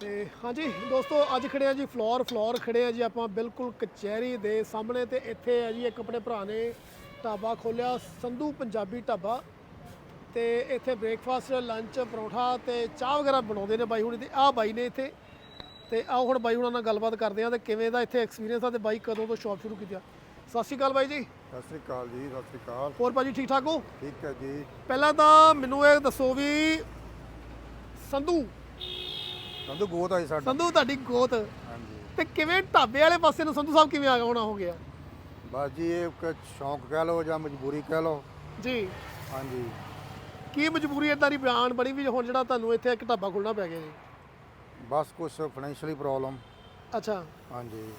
ਤੇ ਹਾਂਜੀ ਦੋਸਤੋ ਅੱਜ ਖੜੇ ਆ ਜੀ ਫਲੋਰ ਫਲੋਰ ਖੜੇ ਆ ਜੀ ਆਪਾਂ ਬਿਲਕੁਲ ਕਚਹਿਰੀ ਦੇ ਸਾਹਮਣੇ ਤੇ ਇੱਥੇ ਆ ਜੀ ਇੱਕ ਆਪਣੇ ਭਰਾ ਨੇ ਢਾਬਾ ਖੋਲਿਆ ਸੰਧੂ ਪੰਜਾਬੀ ਢਾਬਾ। ਤੇ ਇੱਥੇ ਬ੍ਰੇਕਫਾਸਟ ਲੰਚ ਪਰੌਂਠਾ ਤੇ ਚਾਹ ਵਗੈਰਾ ਬਣਾਉਂਦੇ ਨੇ ਬਾਈ ਹੁਣੀ ਤੇ ਆਹ ਬਾਈ ਨੇ ਇੱਥੇ। ਤੇ ਆਓ ਹੁਣ ਬਾਈ ਹੁਣਾਂ ਨਾਲ ਗੱਲਬਾਤ ਕਰਦੇ ਆ ਤੇ ਕਿਵੇਂ ਦਾ ਇੱਥੇ ਐਕਸਪੀਰੀਅੰਸ ਆ ਤੇ ਬਾਈ ਕਦੋਂ ਤੋਂ ਸ਼ਾਪ ਸ਼ੁਰੂ ਕੀਤੀ ਆ। ਸਤਿ ਸ਼੍ਰੀ ਅਕਾਲ ਬਾਈ ਜੀ। ਸਤਿ ਸ੍ਰੀ ਅਕਾਲ ਜੀ ਸਤਿ ਸ੍ਰੀ ਅਕਾਲ। ਹੋਰ ਭਾਜੀ ਠੀਕ ਠਾਕ ਹੋ? ਠੀਕ ਹੈ ਜੀ। ਪਹਿਲਾਂ ਤਾਂ ਮੈਨੂੰ ਇਹ ਦੱਸੋ ਵੀ ਸੰਧੂ ਸੰਧੂ ਗੋਤ ਆਈ ਸਾਡਾ। ਸੰਧੂ ਤੁਹਾਡੀ ਗੋਤ। ਹਾਂਜੀ। ਤੇ ਕਿਵੇਂ ਢਾਬੇ ਵਾਲੇ ਪਾਸੇ ਨੂੰ ਸੰਧੂ ਸਾਹਿਬ ਕਿਵੇਂ ਆ ਹੋਣਾ ਹੋ ਗਿਆ? ਬਸ ਜੀ ਇਹ ਇੱਕ ਸ਼ੌਂਕ ਕਹਿ ਲਓ ਜਾਂ ਮਜਬੂਰੀ ਕਹਿ ਲਓ। ਜੀ। ਹਾਂਜੀ। ਕੀ ਮਜਬੂਰੀ ਇਦਾਂ ਦੀ ਬਿਆਨ ਬਣੀ ਵੀ ਹੁਣ ਜਿਹੜਾ ਤੁਹਾਨੂੰ ਇੱਥੇ ਇੱਕ ਢਾਬਾ ਖੋਲਣਾ ਪੈ ਗਿਆ ਜੀ? ਬਸ ਕੁਝ ਫਾਈਨੈਂਸ਼ੀਅਲੀ ਪ੍ਰੋਬਲਮ ਅੱਛਾ। ਹਾਂਜੀ।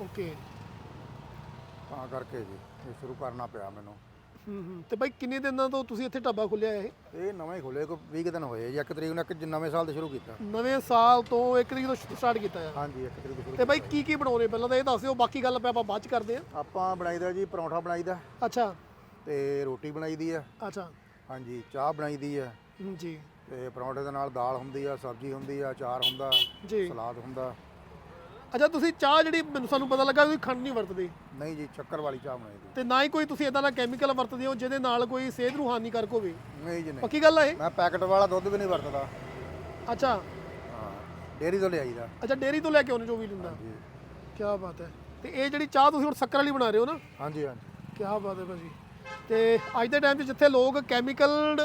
ਓਕੇ। ਤਾਂ ਕਰਕੇ ਜੀ ਇਹ ਸ਼ੁਰੂ ਕਰਨਾ ਪਿਆ ਮੈਨੂੰ। ਹੂੰ ਹੂੰ ਤੇ ਬਾਈ ਕਿੰਨੇ ਦਿਨਾਂ ਤੋਂ ਤੁਸੀਂ ਇੱਥੇ ਢਾਬਾ ਖੋਲਿਆ ਇਹ? ਇਹ ਨਵਾਂ ਹੀ ਖੋਲੇ ਕੋਈ 20 ਕੁ ਦਿਨ ਹੋਏ ਜੀ ਇੱਕ ਤਰੀਕ ਨੂੰ ਇੱਕ ਜ- ਨਵੇਂ ਸਾਲ ਤੇ ਸ਼ੁਰੂ ਕੀਤਾ। ਨਵੇਂ ਸਾਲ ਤੋਂ ਇੱਕ ਤਰੀਕ ਤੋਂ ਸਟਾਰਟ ਕੀਤਾ ਆ। ਹਾਂਜੀ ਇੱਕ ਤਰੀਕ ਤੋਂ ਸ਼ੁਰੂ ਤੇ ਬਾਈ ਕੀ ਕੀ ਬਣਾਉਣੇ ਪਹਿਲਾਂ ਤਾਂ ਇਹ ਦੱਸ ਦਿਓ ਬਾਕੀ ਗੱਲ ਆਪਾਂ ਬਾਅਦ ਚ ਕਰਦੇ ਆ। ਆਪਾਂ ਬਣਾਈਦਾ ਜੀ ਪਰੌਂਠਾ ਬਣਾਈਦਾ ਅੱਛਾ। ਤੇ ਰੋਟੀ ਬਣਾਈਦੀ ਆ। ਅੱਛਾ। ਹਾਂਜੀ ਚਾਹ ਬਣਾਈਦੀ ਆ। ਜੀ। ਤੇ ਪਰੌਂਠੇ ਦੇ ਨਾਲ ਦਾਲ ਹੁੰਦੀ ਆ ਸਬਜ਼ੀ ਹੁੰਦੀ ਆ ਅਚਾਰ ਹੁੰਦਾ ਜੀ। ਸਲਾਦ ਹੁੰਦਾ। ਅੱਛਾ ਤੁਸੀਂ ਚਾਹ ਜਿਹੜੀ ਮੈਨੂੰ ਸਾਨੂੰ ਪਤਾ ਲੱਗਾ ਤੁਸੀਂ ਖੰਡ ਨਹੀਂ ਵਰਤਦੇ। ਨਹੀਂ ਜੀ ਸ਼ੱਕਰ ਵਾਲੀ ਚਾਹ ਬਣਾਈਦੀ ਤੇ ਨਾ ਹੀ ਕੋਈ ਤੁਸੀਂ ਇਦਾਂ ਦਾ ਕੈਮੀਕਲ ਵਰਤਦੇ ਹੋ ਜਿਹਦੇ ਨਾਲ ਕੋਈ ਸਿਹਤ ਨੂੰ ਹਾਨੀਕਾਰਕ ਹੋਵੇ। ਨਹੀਂ ਜੀ ਨਹੀਂ। ਪੱਕੀ ਗੱਲ ਆ ਇਹ? ਮੈਂ ਪੈਕਟ ਵਾਲਾ ਦੁੱਧ ਵੀ ਨਹੀਂ ਵਰਤਦਾ। ਅੱਛਾ। ਹਾਂ ਡੇਅਰੀ ਤੋਂ ਲਿਆਈਦਾ। ਅੱਛਾ ਡੇਰੀ ਤੋਂ ਲੈ ਕੇ ਆਉਣੇ ਜੋ ਵੀ ਲੈਂਦਾ ਜੀ ਕੀ ਬਾਤ ਹੈ। ਤੇ ਇਹ ਜਿਹੜੀ ਚਾਹ ਤੁਸੀਂ ਹੁਣ ਸ਼ੱਕਰ ਵਾਲੀ ਬਣਾ ਰਹੇ ਹੋ ਨਾ? ਹਾਂਜੀ ਹਾਂਜੀ। ਕੀ ਬਾਤ ਹੈ ਭਾਜੀ। ਤੇ ਅੱਜ ਦੇ ਟਾਈਮ 'ਚ ਜਿੱਥੇ ਲੋਕ ਕੈਮੀਕਲ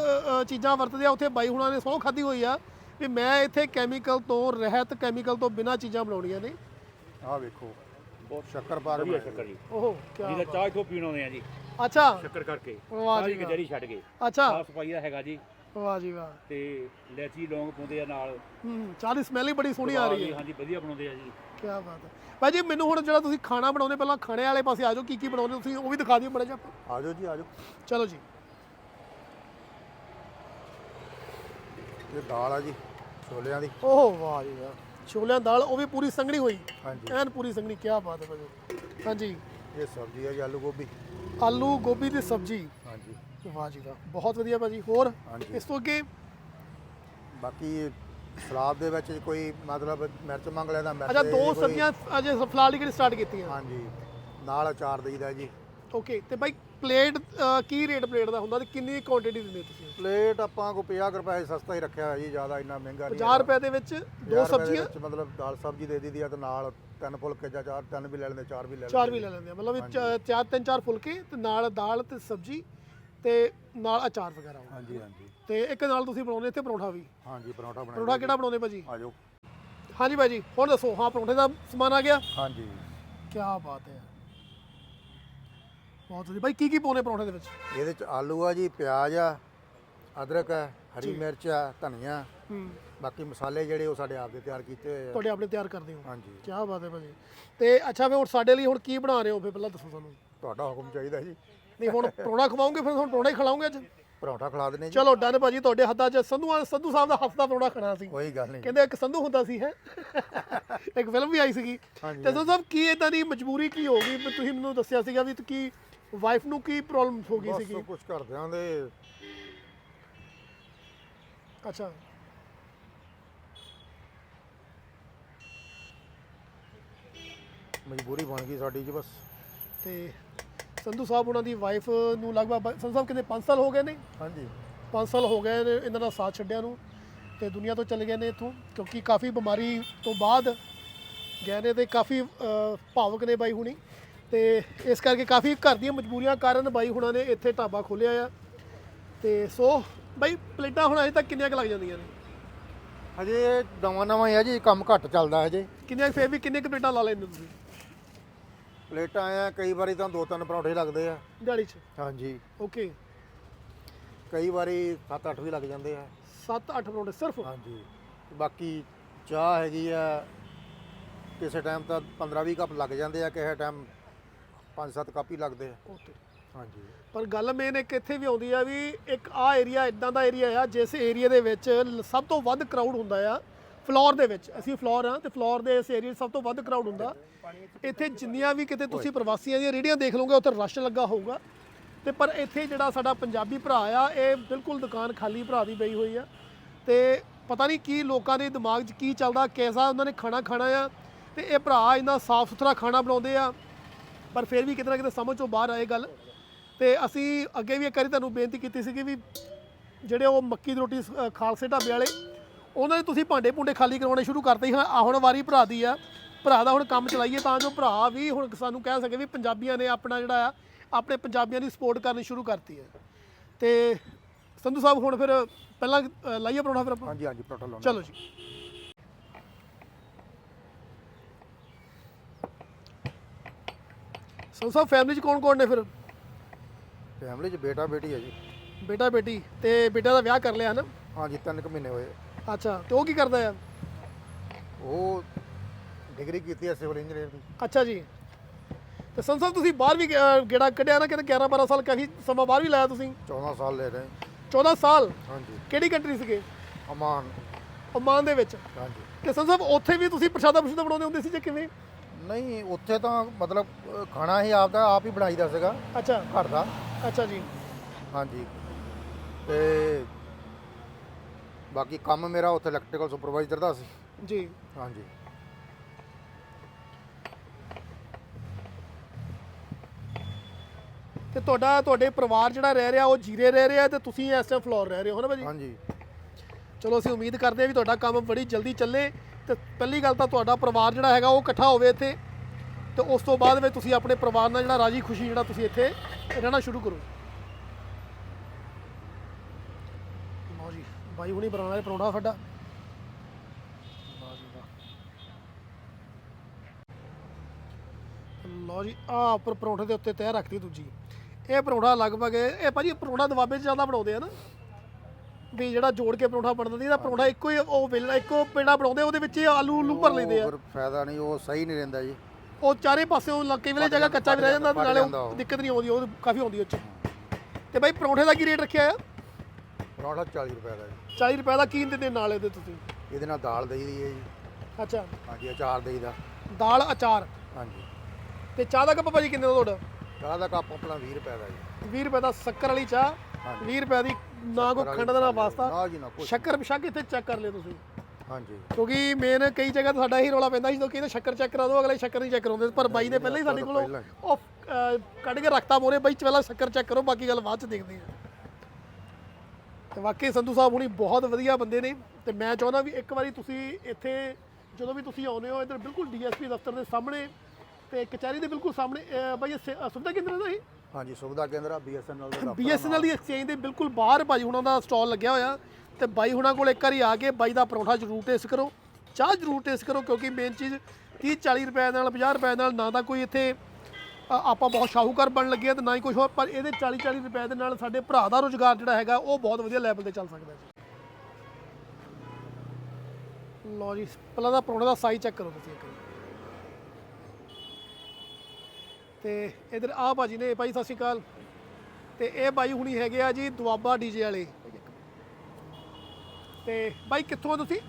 ਚੀਜ਼ਾਂ ਵਰਤਦੇ ਆ ਉੱਥੇ ਬਾਈ ਹੁਣਾਂ ਨੇ ਸਹੁੰ ਖਾਧੀ ਹੋਈ ਆ ਵੀ ਮੈਂ ਇੱਥੇ ਕੈਮੀਕਲ ਤੋਂ ਰਹਿਤ ਕੈਮੀਕਲ ਤੋਂ ਬਿਨਾਂ ਚੀਜ਼ਾਂ ਬਣਾਉਣੀਆਂ ਨੇ। ਆਹ ਵੇਖੋ ਬਹੁਤ ਸ਼ੱਕਰ ਪਾ ਕੇ ਵਧੀਆ ਬਣਾਈ ਸ਼ੱਕਰ ਜੀ। ਓਹੋ ਕੀ ਜਿਹਦਾ ਚਾਹ ਇੱਥੋਂ ਪੀਣ ਆਉਂਦੇ ਆ ਜੀ। ਅੱਛਾ। ਸ਼ੱਕਰ ਕਰਕੇ। ਵਾਹ ਜੀ ਸਾਰੀ ਕਚਹਿਰੀ ਛੱਡ ਕੇ। ਅੱਛਾ। ਸਾਫ਼ ਸਫ਼ਾਈ ਦਾ ਹੈਗਾ ਜੀ। ਵਾਹ ਜੀ ਵਾਹ। ਤੇ ਲੈਚੀ ਲੌਂਗ ਪਾਉਂਦੇ ਆ ਨਾਲ। ਹੂੰ ਚਾਹ ਦੀ ਸਮੈਲ ਹੀ ਬੜੀ ਸੋਹਣੀ ਆ ਰਹੀ ਹੈ। ਹਾਂਜੀ ਵਧੀਆ ਬਣਾਉਂਦੇ ਆ ਜੀ। ਕੀ ਬਾਤ ਹੈ। ਭਾਈ ਜੀ ਮੈਨੂੰ ਹੁਣ ਜਿਹੜਾ ਤੁਸੀਂ ਖਾਣਾ ਬਣਾਉਂਦੇ ਪਹਿਲਾਂ ਖਾਣੇ ਵਾਲੇ ਪਾਸੇ ਆ ਜਾਓ ਕੀ ਕੀ ਬਣਾਉਂਦੇ ਤੁਸੀਂ ਉਹ ਵੀ ਦਿਖਾ ਦਿਓ ਬੜਾ ਜਿਹਾ ਆਪਾਂ। ਆਜੋ ਜੀ ਆਜੋ ਚਲੋ ਜੀ। ਇਹ ਦਾਲ ਆ ਜੀ ਛੋਲਿਆਂ ਦੀ। ਓਹ ਵਾਹ ਜੀ ਵਾਹ। ਛੋਲਿਆਂ ਦਾਲ ਉਹ ਵੀ ਪੂਰੀ ਸੰਘਣੀ ਹੋਈ। ਹਾਂਜੀ। ਐਨ ਪੂਰੀ ਸੰਘਣੀ ਕੀ ਬਾਤ ਹੈ ਭਾਜੀ ਹਾਂਜੀ। ਇਹ ਸਬਜ਼ੀ ਆ ਜੀ ਆਲੂ ਗੋਭੀ। ਆਲੂ ਗੋਭੀ ਦੀ ਸਬਜ਼ੀ। ਹਾਂਜੀ। ਵਾਹ ਜੀ ਵਾਹ ਬਹੁਤ ਵਧੀਆ ਭਾਜੀ ਹੋਰ? ਹਾਂਜੀ। ਇਸ ਤੋਂ ਅੱਗੇ? ਬਾਕੀ ਸਲਾਦ ਦੇ ਵਿੱਚ ਕੋਈ ਮਤਲਬ ਮਿਰਚ ਮੰਗ ਲੈਂਦਾ ਮਿਰਚ ਅੱਛਾ ਦੇ ਦੋ ਦਿਓ ਕੋਈ। ਸਬਜ਼ੀਆਂ ਅਜੇ ਫਿਲਹਾਲ ਹੀ ਕਿਹੜੀ ਸਟਾਰਟ ਕੀਤੀਆਂ? ਹਾਂਜੀ। ਨਾਲ ਅਚਾਰ ਦੇਈਦਾ ਜੀ। ਓਕੇ ਤੇ ਭਾਈ ਪਲੇਟ ਕੀ ਰੇਟ ਪਲੇਟ ਦਾ ਹੁੰਦਾ ਤੇ ਕਿੰਨੀ ਕੁਆਂਟੀਟੀ ਦਿੰਦੇ ਤੁਸੀਂ? ਪਲੇਟ ਆਪਾਂ ਕੋ 50 ਕੁ ਰੁਪਏ ਸਸਤਾ ਹੀ ਰੱਖਿਆ ਹੋਇਆ ਜੀ ਜ਼ਿਆਦਾ ਇੰਨਾ ਮਹਿੰਗਾ ਨਹੀਂ 50 ਰੁਪਏ ਦੇ ਵਿੱਚ ਦੋ ਸਬਜ਼ੀਆਂ? ਮਤਲਬ ਦਾਲ ਸਬਜ਼ੀ ਦੇ ਦਿੱਤੀ ਆ ਤੇ ਨਾਲ ਤਿੰਨ ਫੁਲਕੇ ਜਾਂ ਚਾਰ ਤਿੰਨ ਵੀ ਲੈ ਲੈਂਦੇ ਚਾਰ ਵੀ ਲੈ ਲੈਂਦੇ ਚਾਰ ਵੀ ਲੈ ਲੈਂਦੇ ਮਤਲਬ ਚਾਰ ਤਿੰਨ ਚਾਰ ਫੁਲਕੇ ਤੇ ਨਾਲ ਦਾਲ ਤੇ ਸਬਜ਼ੀ ਤੇ ਨਾਲ ਅਚਾਰ ਵਗੈਰਾ। ਹਾਂਜੀ ਹਾਂਜੀ। ਤੇ ਇੱਕ ਨਾਲ ਤੁਸੀਂ ਬਣਾਉਂਦੇ ਇੱਥੇ ਪਰੌਂਠਾ ਵੀ? ਹਾਂਜੀ ਪਰੌਂਠਾ ਬਣਾਇਆ ਪਰੌਂਠਾ ਕਿਹੜਾ ਬਣਾਉਂਦੇ ਭਾਜੀ? ਆਜੋ। ਹਾਂਜੀ ਭਾਜੀ ਹੁਣ ਦੱਸੋ ਹਾਂ ਪਰੌਂਠੇ ਦਾ ਸਮਾਨ ਆ ਗਿਆ? ਹਾਂਜੀ। ਕੀ ਬਾਤ ਹੈ। ਬਹੁਤ ਵਧੀਆ ਭਾਈ ਕੀ ਕੀ ਪਾਉਨੇ ਪਰੌਂਠੇ ਦੇ ਵਿੱਚ? ਇਹਦੇ ਚ ਆਲੂ ਆ ਜੀ ਪਿਆਜ਼ ਆ ਅਦਰਕ ਆ ਹਰੀ ਮਿਰਚ ਆ ਧਨੀਆ। ਹੂੰ। ਬਾਕੀ ਮਸਾਲੇ ਜਿਹੜੇ ਉਹ ਸਾਡੇ ਆਪ ਦੇ ਤਿਆਰ ਕੀਤੇ ਹੋਏ ਆ। ਤੁਹਾਡੇ ਆਪਣੇ ਤਿਆਰ ਕਰਦੇ ਹੋ? ਹਾਂਜੀ। ਕੀ ਬਾਤ ਹੈ ਭਾਜੀ। ਤੇ ਅੱਛਾ ਫਿਰ ਹੁਣ ਸਾਡੇ ਲਈ ਹੁਣ ਕੀ ਬਣਾ ਰਹੇ ਹੋ? ਫਿਰ ਪਹਿਲਾਂ ਦੱਸੋ ਸਾਨੂੰ। ਤੁਹਾਡਾ ਹੁਕਮ ਚਾਹੀਦਾ ਜੀ। ਨਹੀਂ ਹੁਣ ਪਰੌਂਠਾ ਖਵਾਉਂਗੇ ਫਿਰ? ਹੁਣ ਪਰੌਂਠਾ ਹੀ ਖਿਲਾਉਂਗੇ ਅੱਜ? ਪਰੌਂਠਾ ਖਿਲਾ ਦਿੰਦੇ ਜੀ। ਚਲੋ ਡਨ ਭਾਜੀ ਤੁਹਾਡੇ ਹੱਥਾਂ 'ਚ ਸੰਧੂ ਸੰਧੂ ਸਾਹਿਬ ਦਾ ਦਾ ਪਰੌਂਠਾ ਖਾਣਾ ਸੀ। ਕੋਈ ਗੱਲ ਨਹੀਂ। ਕਹਿੰਦੇ ਇੱਕ ਸੰਧੂ ਹੁੰਦਾ ਸੀ ਹੈ? ਇੱਕ ਫਿਲਮ ਵੀ ਆਈ ਸੀਗੀ। ਤੇ ਸੰਧੂ ਸਾਹਿਬ ਕੀ ਇਦਾਂ ਦੀ ਮਜਬੂਰੀ ਕੀ ਹੋ ਗਈ? ਤੁਸੀਂ ਮੈਨੂੰ ਦੱਸਿਆ ਸੀਗਾ ਵੀ ਕੀ ਵਾਈਫ ਨੂੰ ਕੀ ਪ੍ਰੋਬਲਮ ਹੋ ਗਈ ਸੀਗੀ? ਬਸ ਕੁਝ ਘਰਦਿਆਂ ਦੇ ਅੱਛਾ। ਮਜਬੂਰੀ ਬਣ ਗਈ ਸਾਡੀ ਜੀ ਬਸ। ਤੇ ਸੰਧੂ ਸਾਹਿਬ ਉਹਨਾਂ ਦੀ ਵਾਈਫ ਨੂੰ ਲਗਭਗ ਸੰਧੂ ਸਾਹਿਬ ਕਿੰਨੇ 5 ਸਾਲ ਹੋ ਗਏ ਨੇ? ਹਾਂਜੀ। 5 ਸਾਲ ਹੋ ਗਏ ਨੇ ਇਹਨਾਂ ਦਾ ਸਾਥ ਛੱਡਿਆ ਨੂੰ ਤੇ ਦੁਨੀਆ ਤੋਂ ਚਲੇ ਗਏ ਨੇ ਇੱਥੋਂ ਕਿਉਂਕਿ ਕਾਫੀ ਬਿਮਾਰੀ ਤੋਂ ਬਾਅਦ ਗਏ ਨੇ ਤੇ ਕਾਫੀ ਭਾਵੁਕ ਨੇ ਬਾਈ ਹੁਣੀ। ਤੇ ਇਸ ਕਰਕੇ ਕਾਫੀ ਘਰ ਦੀਆਂ ਮਜਬੂਰੀਆਂ ਕਾਰਨ ਬਾਈ ਹੁਣਾਂ ਨੇ ਇੱਥੇ ਢਾਬਾ ਖੋਲਿਆ ਆ। ਤੇ ਸੋ ਬਾਈ ਪਲੇਟਾਂ ਹੁਣ ਅਜੇ ਤੱਕ ਕਿੰਨੀਆਂ ਕੁ ਲੱਗ ਜਾਂਦੀਆਂ ਨੇ? ਹਜੇ ਨਵਾਂ ਨਵਾਂ ਹੀ ਆ ਜੀ ਕੰਮ ਘੱਟ ਚੱਲਦਾ ਹਜੇ। ਕਿੰਨੀਆਂ ਕੁ- ਫਿਰ ਵੀ ਕਿੰਨੇ ਕੁ ਪਲੇਟਾਂ ਲਾ ਲੈਂਦੇ ਤੁਸੀਂ? ਪਲੇਟਾਂ ਆ ਕਈ ਵਾਰੀ ਤਾਂ ਦੋ ਤਿੰਨ ਪਰੌਂਠੇ ਲੱਗਦੇ ਆ। ਦਿਹਾੜੀ 'ਚ? ਹਾਂਜੀ। ਓਕੇ। ਕਈ ਵਾਰੀ 7-8 ਵੀ ਲੱਗ ਜਾਂਦੇ ਆ। 7-8 ਪਰੌਂਠੇ ਸਿਰਫ? ਹਾਂਜੀ। ਬਾਕੀ ਚਾਹ ਹੈਗੀ ਆ ਕਿਸੇ ਟਾਈਮ ਤਾਂ 15-20 ਕੱਪ ਲੱਗ ਜਾਂਦੇ ਆ ਕਿਸੇ ਟਾਈਮ 5-7 ਕੱਪ ਹੀ ਲੱਗਦੇ ਆ। ਓਕੇ ਹਾਂਜੀ। ਪਰ ਗੱਲ ਮੇਨ ਇੱਕ ਇੱਥੇ ਵੀ ਆਉਂਦੀ ਆ ਵੀ ਇੱਕ ਆ ਏਰੀਆ ਇਦਾਂ ਦਾ ਏਰੀਆ ਆ ਜਿਸ ਏਰੀਆ ਦੇ ਵਿੱਚ ਲ- ਸਭ ਤੋਂ ਵੱਧ ਕਰਾਊਡ ਹੁੰਦਾ ਆ ਫਲੋਰ ਦੇ ਵਿੱਚ। ਅਸੀਂ ਫਲੋਰ ਆ ਤੇ ਫਲੋਰ ਦੇ ਇਸ ਏਰੀਆ 'ਚ ਸਭ ਤੋਂ ਵੱਧ ਕਰਾਊਡ ਹੁੰਦਾ। ਇੱਥੇ ਜਿੰਨੀਆਂ ਵੀ ਕਿਤੇ ਤੁਸੀਂ ਪ੍ਰਵਾਸੀਆਂ ਦੀਆਂ ਰੇੜੀਆਂ ਦੇਖ ਲਓਗੇ ਉੱਥੇ ਰਸ਼ ਲੱਗਾ ਹੋਊਗਾ। ਤੇ ਪਰ ਇੱਥੇ ਜਿਹੜਾ ਸਾਡਾ ਪੰਜਾਬੀ ਭਰਾ ਆ ਇਹ ਬਿਲਕੁਲ ਦੁਕਾਨ ਖਾਲੀ ਭਰਾ ਦੀ ਪਈ ਹੋਈ ਆ। ਤੇ ਪਤਾ ਨਹੀਂ ਕੀ ਲੋਕਾਂ ਦੇ ਦਿਮਾਗ 'ਚ ਕੀ ਚੱਲਦਾ ਕਿਹਦਾ ਉਹਨਾਂ ਨੇ ਖਾਣਾ ਖਾਣਾ ਆ। ਤੇ ਇਹ ਭਰਾ ਇੰਨਾ ਸਾਫ਼ ਸੁਥਰਾ ਖਾਣਾ ਬਣਾਉਂਦੇ ਆ। ਪਰ ਫਿਰ ਵੀ ਕਿਤੇ ਨਾ ਕਿਤੇ ਸਮਝ ਤੋਂ ਬਾਹਰ ਆਏ ਗੱਲ। ਤੇ ਅਸੀਂ ਅੱਗੇ ਵੀ ਇੱਕ ਵਾਰੀ ਤੁਹਾਨੂੰ ਬੇਨਤੀ ਕੀਤੀ ਸੀ ਕਿ ਵੀ ਜਿਹੜੇ ਉਹ ਮੱਕੀ ਦੀ ਰੋਟੀ ਅ, ਖਾਲਸੇ ਢਾਬੇ ਵਾਲੇ ਉਹਨਾਂ ਦੇ ਤੁਸੀਂ ਭਾਂਡੇ ਭੁੰਡੇ ਖਾਲੀ ਕਰਵਾਉਣੇ ਸ਼ੁਰੂ ਕਰਤੇ ਸੀ। ਹਾਂ ਆਹ ਹੁਣ ਵਾਰੀ ਭਰਾ ਦੀ ਆ। ਭਰਾ ਦਾ ਹੁਣ ਕੰਮ ਚਲਾਈਏ ਤਾਂ ਜੋ ਭਰਾ ਵੀ ਹੁਣ ਸਾਨੂੰ ਕਹਿ ਸਕੇ ਵੀ ਪੰਜਾਬੀਆਂ ਨੇ ਆਪਣਾ ਜਿਹੜਾ ਆ ਆਪਣੇ ਪੰਜਾਬੀਆਂ ਦੀ ਸਪੋਰਟ ਕਰਨੀ ਸ਼ੁਰੂ ਕਰਤੀ ਹੈ। ਤੇ ਸੰਧੂ ਸਾਹਿਬ ਹੁਣ ਫਿਰ ਪਹਿਲਾਂ ਅ, ਲਾਈਏ ਪਰੌਣਾ ਫਿਰ ਆਪਾਂ? ਹਾਂਜੀ ਹਾਂਜੀ ਪਰੌਠਾ ਲਾਉਣਾ ਚਲੋ ਜੀ। ਸੰਧੂ ਸਾਹਿਬ ਫੈਮਿਲੀ ਚ ਕੌਣ ਕੌਣ ਨੇ ਫਿਰ? ਫੈਮਿਲੀ 'ਚ ਬੇਟਾ ਬੇਟੀ ਹੈ ਜੀ। ਬੇਟਾ ਬੇਟੀ ਤੇ ਬੇਟਾ ਦਾ ਵਿਆਹ ਕਰ ਲਿਆ ਹਨਾ? ਹਾਂਜੀ ਤਿੰਨ ਕੁ ਮਹੀਨੇ ਹੋਏ। ਅੱਛਾ ਤੇ ਉਹ ਕੀ ਕਰਦਾ ਆ? ਉਹ ਡਿਗਰੀ ਕੀਤੀ ਹੈ ਸਿਵਲ ਇੰਜੀਨੀਅਰ ਦੀ। ਅੱਛਾ ਜੀ। ਤੇ ਸਾਹਿਬ ਤੁਸੀਂ ਬਾਹਰ ਵੀ ਗ- ਗੇੜਾ ਕੱਢਿਆ ਨਾ ਕਿਤੇ 11 12 ਸਾਲ ਕਾਫੀ ਸਮਾਂ ਬਾਹਰ ਵੀ ਲਾਇਆ ਤੁਸੀਂ? 14 ਸਾਲ ਲੈ ਰਹੇ। 14 ਸਾਲ? ਹਾਂਜੀ ਕਿਹੜੀ ਕੰਟਰੀ ਸੀਗੇ? ਅਮਾਨ ਓਮਾਨ ਦੇ ਵਿੱਚ। ਹਾਂਜੀ ਤੇ ਸਾਹਿਬ ਉੱਥੇ ਵੀ ਤੁਸੀਂ ਪ੍ਰਸ਼ਾਦਾ ਪ੍ਰਸ਼ਾਦਾ ਬਣਾਉਂਦੇ ਹੁੰਦੇ ਸੀ ਜਾਂ ਕਿਵੇਂ? ਨਹੀਂ ਉੱਥੇ ਤਾਂ ਮਤਲਬ ਅ, ਖਾਣਾ ਹੀ ਆਪਦਾ ਆਪ ਹੀ ਬਣਾਈਦਾ ਸੀਗਾ ਅੱਛਾ। ਘਰ ਦਾ। ਅੱਛਾ ਜੀ। ਹਾਂਜੀ। ਤੇ ਬਾਕੀ ਕੰਮ ਮੇਰਾ ਉੱਥੇ ਇਲੈਕਟ੍ਰੀਕਲ ਸੁਪਰਵਾਈਜ਼ਰ ਦਾ ਸੀ। ਜੀ। ਹਾਂਜੀ। ਤੇ ਤੁਹਾਡਾ ਤੁਹਾਡੇ ਪਰਿਵਾਰ ਜਿਹੜਾ ਰਹਿ ਰਿਹਾ ਉਹ ਜੀਰੇ ਰਹਿ ਰਿਹਾ ਤੇ ਤੁਸੀਂ ਇਸ ਟਾਈਮ ਫਲੋਰ ਰਹਿ ਰਹੇ ਹੋ ਨਾ ਭਾਜੀ? ਹਾਂਜੀ। ਚਲੋ ਅਸੀਂ ਉਮੀਦ ਕਰਦੇ ਹਾਂ ਵੀ ਤੁਹਾਡਾ ਕੰਮ ਬੜੀ ਜਲਦੀ ਚੱਲੇ। ਤੇ ਪਹਿਲੀ ਗੱਲ ਤਾਂ ਤੁਹਾਡਾ ਪਰਿਵਾਰ ਜਿਹੜਾ ਹੈਗਾ ਉਹ ਇਕੱਠਾ ਹੋਵੇ ਇੱਥੇ ਤੇ ਉਸ ਤੋਂ ਬਾਅਦ ਵਿੱਚ ਤੁਸੀਂ ਆਪਣੇ ਪਰਿਵਾਰ ਨਾਲ ਜਿਹੜਾ ਰਾਜੀ ਖੁਸ਼ੀ ਜਿਹੜਾ ਤੁਸੀਂ ਇੱਥੇ ਰਹਿਣਾ ਸ਼ੁਰੂ ਕਰੋ। ਲਓ ਜੀ, ਬਾਈ ਹੁਣੀ ਬਣਾਉਣਾ ਹੈ ਪਰੌਂਠਾ ਸਾਡਾ। ਲਓ ਜੀ ਆ ਉੱਪਰ ਪਰੌਂਠੇ ਦੇ ਉੱਤੇ ਤੈਅ ਰੱਖਤੀ ਦੂਜੀ। ਇਹ ਪਰੌਂਠਾ ਲਗਭਗ ਇਹ ਭਾਜੀ ਪਰੌਂਠਾ ਦਵਾਬੇ 'ਚ ਜ਼ਿਆਦਾ ਬਣਾਉਂਦੇ ਆ ਨਾ। ਵੀ ਜਿਹੜਾ ਜੋੜ ਕੇ ਪਰੌਂਠਾ ਬਣਦਾ ਨਹੀਂ ਇਹਦਾ ਪਰੌਂਠਾ ਇੱਕੋ ਹੀ ਉਹ ਵੇਲਣਾ ਇੱਕੋ ਪੇੜਾ ਬਣਾਉਂਦੇ ਉਹਦੇ ਵਿੱਚ ਹੀ ਆਲੂ ਉਲੂ ਭਰ ਲੈਂਦੇ ਆ। ਉਹ ਫਾਇਦਾ ਨਹੀਂ ਉਹ ਸਹੀ ਨਹੀਂ ਰਹਿੰਦਾ ਜੀ। ਉਹ ਚਾਰੇ ਪਾਸਿਓਂ ਲ- ਕਈ ਵੇਲੇ ਜਗ੍ਹਾ ਕੱਚਾ ਵੀ ਰਹਿ ਜਾਂਦਾ ਨਾਲੇ ਉਹ ਉਹ। ਦਿੱਕਤ ਨਹੀਂ ਆਉਂਦੀ ਉਹ ਕਾਫੀ ਆਉਂਦੀ ਉਹ ਚ ਤੇ ਬਾਈ ਪਰੌਂਠੇ ਦਾ ਕੀ ਰੇਟ ਰੱਖਿਆ ਆ? ਪਰੌਂਠਾ 40 ਰੁਪਏ ਦਾ ਜੀ। 40 ਰੁਪਏ ਦਾ ਕੀ ਦਿੰਦੇ ਨਾਲ ਇਹਦੇ ਤੁਸੀਂ? ਇਹਦੇ ਨਾਲ ਦਾਲ ਦਈ ਦੀ ਹੈ ਜੀ। ਅੱਛਾ। ਹਾਂਜੀ ਅਚਾਰ ਦਈ ਦਾ। ਦਾਲ ਅਚਾਰ। ਹਾਂਜੀ। ਤੇ ਚਾਹ ਦਾ ਕੱਪ ਭਾਜੀ ਕਿੰਨੇ ਦਾ ਤੁਹਾਡਾ? ਚਾਹ ਦਾ ਕੱਪ ਆਪਣਾ 20 ਰੁਪਏ ਦਾ ਜੀ। 20 ਰੁਪਏ ਦਾ ਸ਼ੱਕਰ ਵਾਲੀ ਚਾਹ ਹਾਂਜੀ। 20 ਰੁਪਏ ਦੀ ਨਾ ਕੋਈ ਖੰਡ ਦਾ ਨਾ ਵਾਸਤਾ। ਨਾ ਜੀ ਨਾ ਕੁਛ ਸ਼ੱਕਰ ਪਿਸ਼ਾ ਇੱਥੇ ਚੈੱਕ ਕਰ ਲਿਓ ਤੁਸੀਂ। ਹਾਂਜੀ। ਕਿਉਂਕਿ ਮੇਨ ਕਈ ਜਗ੍ਹਾ ਤੇ ਸਾਡਾ ਹੀ ਰੌਲਾ ਪੈਂਦਾ ਸੀ ਜਦੋਂ ਕਹਿੰਦੇ ਸ਼ੱਕਰ ਚੈੱਕ ਕਰਾ ਦਿਓ ਅਗਲੇ ਸ਼ੱਕਰ ਨਹੀਂ ਚੈੱਕ ਕਰਾਉਂਦੇ। ਪਰ ਬਾਈ ਨੇ ਪਹਿਲਾਂ ਹੀ ਸਾਡੇ ਕੋਲੋਂ ਪਹਿਲਾਂ ਹੀ। ਉਹ ਅਹ, ਕੱਢ ਕੇ ਰੱਖਤਾ ਮੋਰੇ ਬਾਈ ਪਹਿਲਾਂ ਸ਼ੱਕਰ ਚੈੱਕ ਕਰੋ ਬਾਕੀ ਗੱਲ ਬਾਅਦ ਚ ਦੇਖਦੇ ਆ ਤੇ ਵਾਕਈ ਸੰਧੂ ਸਾਹਿਬ ਹੁਣੀ ਬਹੁਤ ਵਧੀਆ ਬੰਦੇ ਨੇ। ਤੇ ਮੈਂ ਚਾਹੁੰਦਾ ਵੀ ਇੱਕ ਵਾਰੀ ਤੁਸੀਂ ਇੱਥੇ ਜਦੋਂ ਵੀ ਤੁਸੀਂ ਆਉਂਦੇ ਹੋ ਇੱਧਰ ਬਿਲਕੁਲ ਡੀਐਸਪੀ ਦਫ਼ਤਰ ਦੇ ਸਾਹਮਣੇ ਤੇ ਕਚਹਿਰੀ ਦੇ ਬਿਲਕੁਲ ਸਾਹਮਣੇ ਅਹ, ਬਾਈ ਇਹ ਸੇ- ਅਹ, ਸੁਵਿਧਾ ਕੇਂਦਰ ਦਾ ਹੀ ਹਾਂਜੀ, ਸੁਵਿਧਾ ਕੇਂਦਰ ਆ ਬੀਐਸਐਨਐਲ ਦਾ ਦਫ਼ਤਰ ਦੀ ਐਕਸਚੇਂਜ ਦੇ ਬਿਲਕੁਲ ਬਾਹਰ ਭਾਈ ਹੁਣਾਂ ਦਾ ਸਟਾਲ ਲੱਗਿਆ ਹੋਇਆ ਤੇ ਬਾਈ ਹੁਣਾਂ ਕੋਲ ਇੱਕ ਵਾਰੀ ਆ ਕੇ ਬਾਈ ਦਾ ਪਰੌਂਠਾ ਜ਼ਰੂਰ ਟੇਸਟ ਕਰੋ। ਚਾਹ ਜ਼ਰੂਰ ਟੇਸਟ ਕਰੋ ਕਿਉਂਕਿ ਮੇਨ ਚੀਜ਼ 30 40 ਰੁਪਏ ਨਾਲ 50 ਰੁਪਏ ਨਾਲ ਨਾ ਤਾਂ ਕੋਈ ਇੱਥੇ ਆਪਾਂ ਬਹੁਤ ਸ਼ਾਹੂਕਾਰ ਬਣ ਲੱਗੇ ਆ ਤੇ ਨਾ ਹੀ ਕੁਝ ਹੋਰ, ਪਰ ਇਹਦੇ 40 40 ਰੁਪਏ ਦੇ ਨਾਲ ਸਾਡੇ ਭਰਾ ਦਾ ਰੋਜ਼ਗਾਰ ਜਿਹੜਾ ਹੈਗਾ, ਉਹ ਬਹੁਤ ਵਧੀਆ ਲੈਵਲ ਤੇ ਚੱਲ ਸਕਦਾ ਜੀ। ਲਓ ਜੀ, ਪਹਿਲਾਂ ਦਾ ਪਰੌਂਠੇ ਦਾ ਸਾਈਜ਼ ਚੈੱਕ ਕਰੋ ਤੁਸੀਂ ਇੱਕ ਵਾਰੀ। ਤੇ ਇਧਰ ਆ ਭਾਜੀ ਨੇ ਭਾਈ ਸਤਿ ਸ਼੍ਰੀ ਅਕਾਲ। ਤੇ ਇਹ ਬਾਈ ਹੁਣੀ ਹੈਗੇ ਆ ਜੀ ਦੁਆਬਾ ਡੀਜੇ ਵਾਲੇ। ਤੇ ਬਾਈ ਕਿੱਥੋਂ ਆ ਤੁਸੀਂ?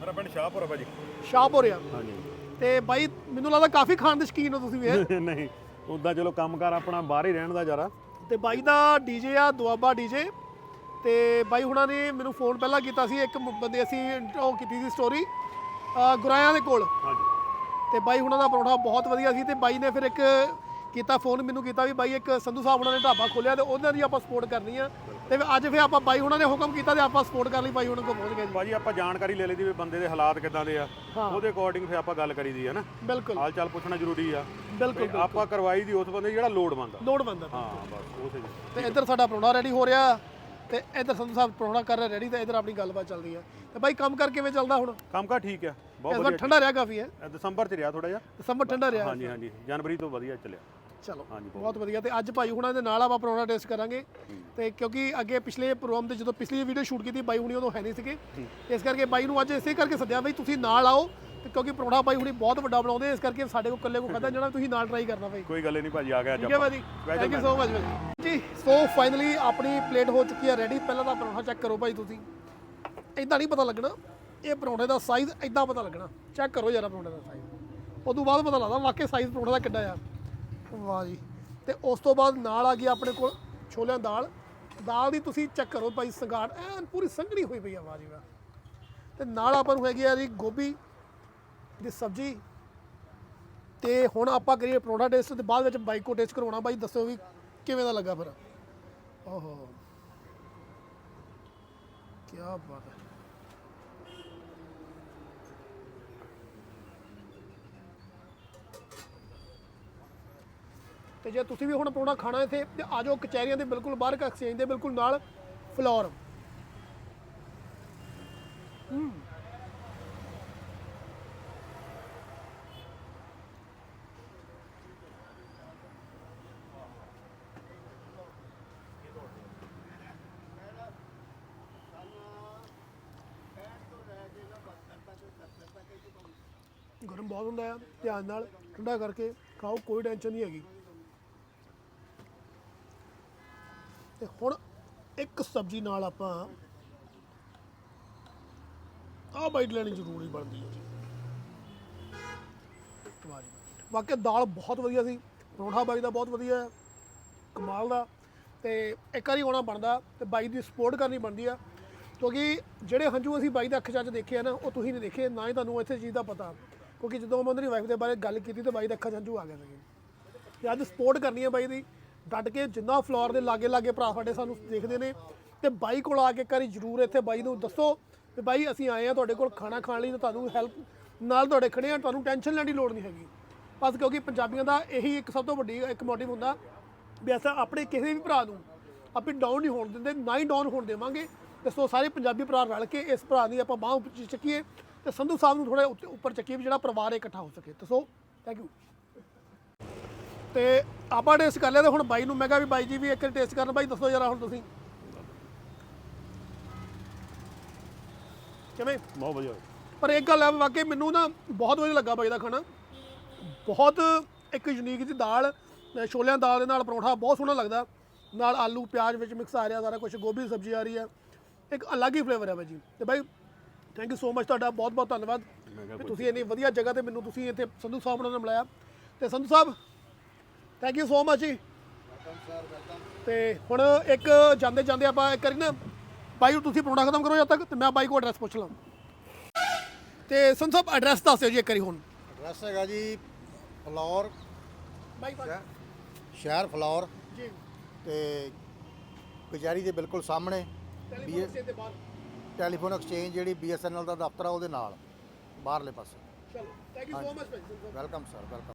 ਮੇਰਾ ਪਿੰਡ ਸ਼ਾਹਪੁਰ ਆ ਭਾਜੀ। ਸ਼ਾਹਪੁਰ ਆ। ਹਾਂਜੀ। ਤੇ ਬਾਈ ਮੈਨੂੰ ਲੱਗਦਾ ਕਾਫੀ ਖਾਣ ਦੇ ਸ਼ਕੀਨ ਹੋ ਤੁਸੀਂ ਵੀ ਹੈਂ? ਨਹੀਂ ਉਦਾਂ ਚਲੋ ਕੰਮਕਾਰ ਆਪਣਾ ਬਾਹਰ ਹੀ ਰਹਿਣ ਦਾ ਜਰਾ ਤੇ ਬਾਈ ਦਾ ਡੀਜੇ ਆ ਦੁਆਬਾ ਡੀਜੇ ਤੇ ਬਾਈ ਹੁਣਾਂ ਨੇ ਮੈਨੂੰ ਫੋਨ ਪਹਿਲਾਂ ਕੀਤਾ ਸੀ ਇੱਕ ਮ- ਬੰਦੇ ਅਸੀਂ ਉਹ ਕੀਤੀ ਸੀ ਸਟੋਰੀ ਗੁਰਾਇਆਂ ਦੇ ਕੋਲ। ਹਾਂਜੀ। ਤੇ ਬਾਈ ਹੁਣਾਂ ਦਾ ਪਰੌਂਠਾ ਬਹੁਤ ਵਧੀਆ ਸੀ ਤੇ ਬਾਈ ਨੇ ਫਿਰ ਇੱਕ ਕੀਤਾ ਫੋਨ ਮੈਨੂੰ ਕੀਤਾ ਵੀ ਬਾਈ ਇੱਕ ਸੰਧੂ ਸਾਹਿਬ ਹੁਣਾਂ ਨੇ ਢਾਬਾ ਖੋਲਿਆ ਤੇ ਉਹਨਾਂ ਦੀ ਆਪਾਂ ਸਪੋਰਟ ਕਰਨੀ ਆ। ਤੇ ਅੱਜ ਫਿਰ ਆਪਾਂ ਬਾਈ ਹੁਣਾਂ ਨੇ ਹੁਕਮ ਕੀਤਾ ਤੇ ਆਪਾਂ ਸਪੋਰਟ ਕਰ ਲਈ ਬਾਈ ਹੁਣਾਂ ਕੋਲ ਪਹੁੰਚ ਗਏ ਜੀ। ਭਾਜੀ ਆਪਾਂ ਜਾਣਕਾਰੀ ਲੈ ਲਈਦੀ ਵੀ ਬੰਦੇ ਦੇ ਹਾਲਾਤ ਕਿਦਾਂ ਦੇ ਆ। ਉਹਦੇ ਅਕੋਰਡਿੰਗ ਫਿਰ ਆਪਾਂ ਗੱਲ ਕਰੀਦੀ ਹੈ ਨਾ। ਬਿਲਕੁਲ। ਹਾਲ ਚਾਲ ਪੁੱਛਣਾ ਜ਼ਰੂਰੀ ਆ। ਬਿਲਕੁਲ ਆਪਾਂ ਕਰਵਾਈ ਦੀ ਉਸ ਬੰਦੇ ਜਿਹੜਾ ਲੋੜ ਬੰਦਾ ਲੋੜਵੰਦ ਆ ਹਾਂ ਬਸ ਉਸੇ ਤੇ ਇੱਧਰ ਸਾਡਾ ਪਰੌਂਠਾ ਰੈਡੀ ਹੋ ਰਿਹਾ ਤੇ ਇੱਧਰ ਸੰਧੂ ਸਾਹਿਬ ਪਰੌਂਠਾ ਕਰ ਰਿਹਾ ਰੈਡੀ ਤੇ ਇੱਧਰ ਆਪਣੀ ਗੱਲਬਾਤ ਚੱਲਦੀ ਹੈ ਤੇ ਬਾਈ ਕੰਮ ਕਰ ਕਿਵੇਂ ਚੱਲਦਾ ਹੁਣ? ਕੰਮਕਾਰ ਠੀਕ ਆ। ਬਹੁਤ ਇਸ ਵਾਰ ਠੰਡਾ ਰਿਹਾ ਕਾਫੀ ਹੈ? ਇਹ ਦਸੰਬਰ ਚ ਰਿਹਾ ਥੋੜਾ ਜਿਹਾ। ਦਸੰਬਰ ਠੰਡਾ ਰਿਹਾ। ਹਾਂਜੀ ਹਾਂਜੀ। ਜਨਵਰੀ ਤੋਂ ਵਧੀਆ ਚੱਲਿਆ। ਚਲੋ ਹਾਂਜੀ ਬਹੁਤ ਬਹੁਤ ਵਧੀਆ। ਤੇ ਅੱਜ ਭਾਈ ਹੁਣਾਂ ਦੇ ਨਾਲ ਆਪਾਂ ਪਰੌਂਠਾ ਟੇਸਟ ਕਰਾਂਗੇ। ਤੇ ਕਿਉਂਕਿ ਅੱਗੇ ਪਿਛਲੇ ਪ੍ਰੋਗਰਾਮ ਤੇ ਜਦੋਂ ਪਿਛਲੀ ਵੀਡੀਓ ਸ਼ੂਟ ਕੀਤੀ ਬਾਈ ਹੁਣੀ ਉਦੋਂ ਹੈ ਨਹੀਂ ਸੀਗੇ। ਇਸ ਕਰਕੇ ਬਾਈ ਨੂੰ ਅੱਜ ਇਸੇ ਕਰਕੇ ਸੱਦਿਆ ਬਈ ਤੁਸੀਂ ਨਾਲ ਆਓ। ਤੇ ਕਿਉਂਕਿ ਪਰੌਂਠਾ ਬਾਈ ਹੁਣੀ ਬਹੁਤ ਵੱਡਾ ਬਣਾਉਂਦੇ ਇਸ ਕਰਕੇ ਸਾਡੇ ਕੋਲ ਇਕੱਲੇ ਕੋ ਖਾਦਾ ਜਾਣਾ ਤੁਸੀਂ ਨਾਲ ਟਰਾਈ ਕਰਨਾ ਬਾਈ ਕੋਈ ਗੱਲ ਨਹੀਂ ਭਾਜੀ ਆ ਗਿਆ ਅੱਜ ਠੀਕ ਹੈ ਆਪਾਂ। ਭਾਜੀ। ਥੈਂਕ ਯੂ ਸੋ ਮਚ ਭਾਜੀ। ਜੀ ਸੋ ਫਾਈਨਲੀ ਆਪਣੀ ਪਲੇਟ ਹੋ ਚੁੱਕੀ ਹੈ ਰੈਡੀ ਪਹਿਲਾਂ ਤਾਂ ਪਰੌਂਠਾ ਚੈੱਕ ਕਰੋ ਭਾਈ ਤੁਸੀਂ। ਇਦਾਂ ਨਹੀਂ ਪਤਾ ਲੱਗਣਾ। ਇਹ ਪਰੌਂਠੇ ਦਾ ਸਾਈਜ਼ ਇਦਾਂ ਪਤਾ ਲੱਗਣਾ। ਚੈੱਕ ਕਰੋ ਜਰਾ ਪਰੌਂਠੇ ਦਾ ਸਾਈਜ਼ ਉਦੋਂ ਬਾਅਦ ਪਤਾ ਲੱਗਦਾ, ਵਾਕਈ ਸਾਈਜ਼ ਪਰੌਂਠੇ ਦਾ ਕਿੱਡਾ ਆ ਵਾਹ ਜੀ। ਤੇ ਉਸ ਤੋਂ ਬਾਅਦ ਨਾਲ ਆ ਗਈ ਆਪਣੇ ਕੋਲ ਛੋਲਿਆਂ ਦਾਲ। ਦਾਲ ਦੀ ਤੁਸੀਂ ਚੈੱਕ ਕਰੋ ਭਾਈ ਸੰਗਾੜ ਐਨ ਪੂਰੀ ਸੰਘਣੀ ਹੋਈ ਪਈ ਆ, ਵਾਹ ਜੀ, ਵਾਹ। ਤੇ ਨਾਲ ਆਪਾਂ ਨੂੰ ਹੈਗੀ ਆ ਜੀ ਗੋਭੀ ਦੀ ਸਬਜ਼ੀ। ਤੇ ਹੁਣ ਆਪਾਂ ਕਰੀਏ ਪਰੌਂਠਾ ਟੇਸਟ ਤੇ ਬਾਅਦ ਵਿੱਚ ਬਾਈਕੋ ਟੇਸਟ ਕਰਵਾਉਣਾ। ਬਾਈ, ਦੱਸੋ ਵੀ ਕਿਵੇਂ ਦਾ ਲੱਗਾ ਫਿਰ? ਓਹੋ। ਕੀ ਬਾਤ ਹੈ। ਤੇ ਜੇ ਤੁਸੀਂ ਵੀ ਹੁਣ ਪਰੌਂਠਾ ਖਾਣਾ ਇੱਥੇ ਤੇ ਆ ਜਾਓ ਕਚਹਿਰੀਆਂ ਦੇ ਬਿਲਕੁਲ ਬਾਹਰ ਐਕਸਚੇਂਜ ਦੇ ਬਿਲਕੁਲ ਨਾਲ ਫਲੋਰ। ਗਰਮ ਬਹੁਤ ਹੁੰਦਾ ਆ ਧਿਆਨ ਨਾਲ ਠੰਡਾ ਕਰਕੇ ਖਾਓ ਕੋਈ ਟੈਨਸ਼ਨ ਨਹੀਂ ਹੈਗੀ। ਤੇ ਹੁਣ ਇੱਕ ਸਬਜ਼ੀ ਨਾਲ ਆਪਾਂ ਆਹ ਬਾਈਟ ਲੈਣੀ ਜ਼ਰੂਰੀ ਬਣਦੀ ਹੈ ਜੀ। ਵਾਹ ਵਾਕਿਆ ਦਾਲ ਬਹੁਤ ਵਧੀਆ ਸੀ। ਪਰੌਂਠਾ ਬਾਈ ਦਾ ਬਹੁਤ ਵਧੀਆ ਹੈ ਕਮਾਲ ਦਾ। ਤੇ ਇੱਕ ਵਾਰੀ ਆਉਣਾ ਬਣਦਾ ਤੇ ਬਾਈ ਦੀ ਸਪੋਰਟ ਕਰਨੀ ਬਣਦੀ ਆ। ਕਿਉਂਕਿ ਜਿਹੜੇ ਹੰਝੂ ਅਸੀਂ ਬਾਈ ਦੇ ਅੱਖ 'ਚ ਅੱਜ ਦੇਖੇ ਨਾ, ਉਹ ਤੁਸੀਂ ਨਹੀਂ ਦੇਖੇ, ਨਾ ਹੀ ਤੁਹਾਨੂੰ ਇੱਥੇ ਚੀਜ਼ ਦਾ ਪਤਾ। ਕਿਉਂਕਿ ਜਦੋਂ ਮੈਂ ਉਹਦੀ ਵਾਈਫ ਦੇ ਬਾਰੇ ਗੱਲ ਕੀਤੀ ਤੇ ਬਾਈ ਦੇ ਅੱਖਾਂ 'ਚ ਹੰਝੂ ਆ ਗਏ ਸੀਗੇ। ਤੇ ਅੱਜ ਸਪੋਰਟ ਕਰਨੀ ਹੈ ਬਾਈ ਦੀ। ਡਟ ਕੇ ਜਿੰਨਾ ਫਲੋਰ ਦੇ ਲਾਗੇ ਲਾਗੇ ਭਰਾ ਸਾਡੇ ਸਾਨੂੰ ਦੇਖਦੇ ਨੇ, ਤੇ ਬਾਈ ਕੋਲ ਆ ਕੇ ਇੱਕ ਵਾਰੀ ਜ਼ਰੂਰ ਇੱਥੇ ਬਾਈ ਨੂੰ ਦੱਸੋ ਵੀ ਬਾਈ ਅਸੀਂ ਆਏ ਆ ਤੁਹਾਡੇ ਕੋਲ ਖਾਣਾ ਖਾਣ ਲਈ ਤੇ ਤੁਹਾਨੂੰ ਹੈਲਪ ਨਾਲ ਤੁਹਾਡੇ ਖੜੇ ਆ ਤੁਹਾਨੂੰ ਟੈਨਸ਼ਨ ਲੈਣ ਦੀ ਲੋੜ ਨਹੀਂ ਹੈਗੀ। ਬਸ ਕਿਉਂਕਿ ਪੰਜਾਬੀਆਂ ਦਾ ਇਹੀ ਇੱਕ ਸਭ ਤੋਂ ਵੱਡੀ ਇੱਕ ਮੋਟਿਵ ਹੁੰਦਾ ਵੀ ਅਸਾਂ ਆਪਣੇ ਕਿਸੇ ਵੀ ਭਰਾ ਨੂੰ ਆਪੇ ਡਾਊਨ ਨਹੀਂ ਹੋਣ ਦਿੰਦੇ, ਨਾ ਹੀ ਡਾਊਨ ਹੋਣ ਦੇਵਾਂਗੇ। ਤੇ ਸੋ ਸਾਰੇ ਪੰਜਾਬੀ ਭਰਾ ਰਲ ਕੇ ਇਸ ਭਰਾ ਦੀ ਆਪਾਂ ਬਾਹ ਉੱਪਰ ਚੱਕੀਏ ਤੇ ਸੰਧੂ ਸਾਹਿਬ ਨੂੰ ਥੋੜਾ ਉੱਪਰ ਚੱਕੀਏ ਵੀ ਜਿਹੜਾ ਪਰਿਵਾਰ ਇਕੱਠਾ ਹੋ ਸਕੇ। ਤੇ ਸੋ ਥੈਂਕ ਯੂ ਤੇ ਆਪਾਂ ਟੇਸਟ ਕਰ ਲਿਆ ਤੇ ਹੁਣ ਬਾਈ ਨੂੰ ਮੈਂ ਕਿਹਾ ਵੀ ਬਾਈ ਜੀ ਵੀ ਇੱਕ ਟੇਸਟ ਕਰਨ ਬਾਈ ਦੱਸੋ ਜਰਾ ਹੁਣ ਤੁਸੀਂ। ਕਿਵੇਂ? ਬਹੁਤ ਵਧੀਆ। ਪਰ ਇੱਕ ਗੱਲ ਹੈ ਵਾਕਈ ਮੈਨੂੰ ਨਾ ਬਹੁਤ ਵਧੀਆ ਲੱਗਾ ਬਾਈ ਦਾ ਖਾਣਾ। ਬਹੁਤ ਇੱਕ ਯੂਨੀਕ ਜਿਹੀ ਦਾਲ ਛੋਲਿਆਂ ਦਾਲ ਦੇ ਨਾਲ ਪਰੌਂਠਾ ਬਹੁਤ ਸੋਹਣਾ ਲੱਗਦਾ। ਨਾਲ ਆਲੂ ਪਿਆਜ਼ ਵਿੱਚ ਮਿਕਸ ਆ ਰਿਹਾ ਸਾਰਾ ਕੁਝ ਗੋਭੀ ਦੀ ਸਬਜ਼ੀ ਆ ਰਹੀ ਹੈ। ਇੱਕ ਅਲੱਗ ਹੀ ਫਲੇਵਰ ਹੈ ਬਾਈ ਜੀ। ਤੇ ਬਾਈ ਥੈਂਕ ਯੂ ਸੋ ਮਚ ਤੁਹਾਡਾ ਬਹੁਤ ਬਹੁਤ ਧੰਨਵਾਦ ਕਿ ਤੁਸੀਂ ਇੰਨੀ ਵਧੀਆ ਜਗ੍ਹਾ ਤੇ ਮੈਨੂੰ ਤੁਸੀਂ ਇੱਥੇ ਸੰਧੂ ਸਾਹਿਬ ਨਾਲ ਮਿਲਾਇਆ। ਤੇ Sandhu Sahib thank you so much ਜੀ। ਤੇ ਹੁਣ ਇੱਕ ਜਾਂਦੇ ਜਾਂਦੇ ਆਪਾਂ ਇੱਕ ਵਾਰੀ ਨਾ ਬਾਈ ਤੁਸੀਂ ਪਰੌਂਠਾ ਖਤਮ ਕਰੋ ਜਦ ਤੱਕ ਤੇ ਮੈਂ ਬਾਈ ਕੋਲ ਐਡਰੈਸ ਪੁੱਛ ਲਾਂ। ਤੇ ਸੰਧੂ ਸਾਹਿਬ ਐਡਰੈਸ ਦੱਸ ਦਿਓ ਜੀ ਇੱਕ ਵਾਰੀ ਹੁਣ। ਐਡਰੈਸ ਹੈਗਾ ਜੀ ਫਲੋਰ ਬਾਈ ਬਾਈ ਸ਼ਹਿਰ ਫਲੋਰ। ਜੀ। ਤੇ ਕਚਹਿਰੀ ਦੇ ਬਿਲਕੁਲ ਸਾਹਮਣੇ ਟੈਲੀਫੋਨ ਐਕਸਚੇਂਜ ਜਿਹੜੀ ਬੀਐਸਐਨਐਲ ਦਾ ਦਫ਼ਤਰ ਆ ਉਹਦੇ ਨਾਲ ਬਾਹਰਲੇ ਪਾਸੇ। ਚਲੋ thank you so much welcome sir welcome